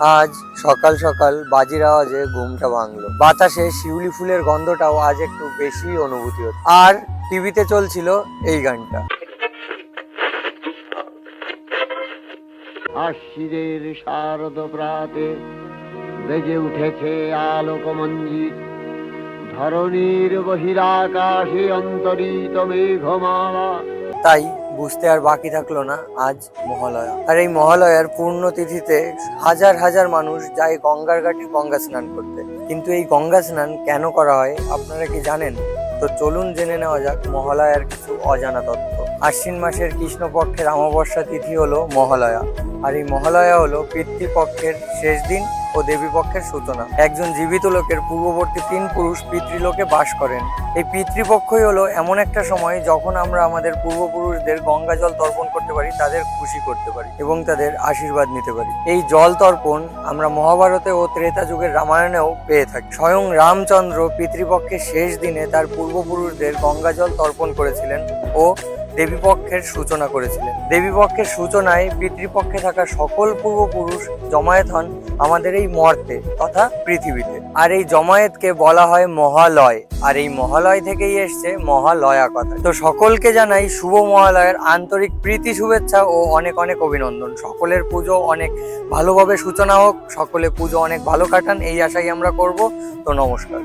আজ সকাল সকাল বাজির আওয়াজে ঘুমটা ভাঙলো। বাতাসে শিউলি ফুলের গন্ধটাও আজ একটু বেশি অনুভূতি হচ্ছে। আর টিভিতে চলছিল এই গানটা। আশিদের শারদ প্রাতে বেজে উঠেছে আলোকমঞ্জিত। ধরণীর বহিরাকাশে অন্তরিত মেঘমালা। তাই বুঝতে আর বাকি থাকল না আজ মহালয়া। আর এই মহালয়ার পূর্ণ তিথিতে হাজার হাজার মানুষ যায় গঙ্গার ঘাটে গঙ্গা স্নান করতে। কিন্তু এই গঙ্গা স্নান কেন করা হয় আপনারা কি জানেন? তো চলুন জেনে নেওয়া যাক মহালয়ার কিছু অজানা তথ্য। আশ্বিন মাসের কৃষ্ণপক্ষের অমাবস্যা তিথি হলো মহালয়া। আর এই মহালয়া হলো পিতৃপক্ষের শেষ দিন ও দেবীপক্ষের সূচনা। একজন জীবিত লোকের পূর্ববর্তী তিন পুরুষ পিতৃলোকে বাস করেন। এই পিতৃপক্ষই হলো এমন একটা সময় যখন আমরা আমাদের পূর্বপুরুষদের গঙ্গা জল তর্পণ করতে পারি, তাদের খুশি করতে পারি এবং তাদের আশীর্বাদ নিতে পারি। এই জল তর্পণ আমরা মহাভারতে ও ত্রেতা যুগের রামায়ণেও পেয়ে থাকি। স্বয়ং রামচন্দ্র পিতৃপক্ষের শেষ দিনে তার পূর্বপুরুষদের গঙ্গা জল তর্পণ করেছিলেন ও দেবীপক্ষের সূচনা করেছিলেন। দেবীপক্ষের সূচনায় পিতৃপক্ষে থাকা সকল পূর্বপুরুষ জমায়েত হন আমাদের এই মর্তে তথা পৃথিবীতে। আর এই জমায়েতকে বলা হয় মহালয়। আর এই মহালয় থেকেই এসছে মহালয়া কথা। তো সকলকে জানাই শুভ মহালয়ের আন্তরিক প্রীতি, শুভেচ্ছা ও অনেক অনেক অভিনন্দন। সকলের পুজো অনেক ভালোভাবে সূচনা হোক সকলে পুজো অনেক ভালো কাটান, এই আশাই আমরা করব। তো নমস্কার।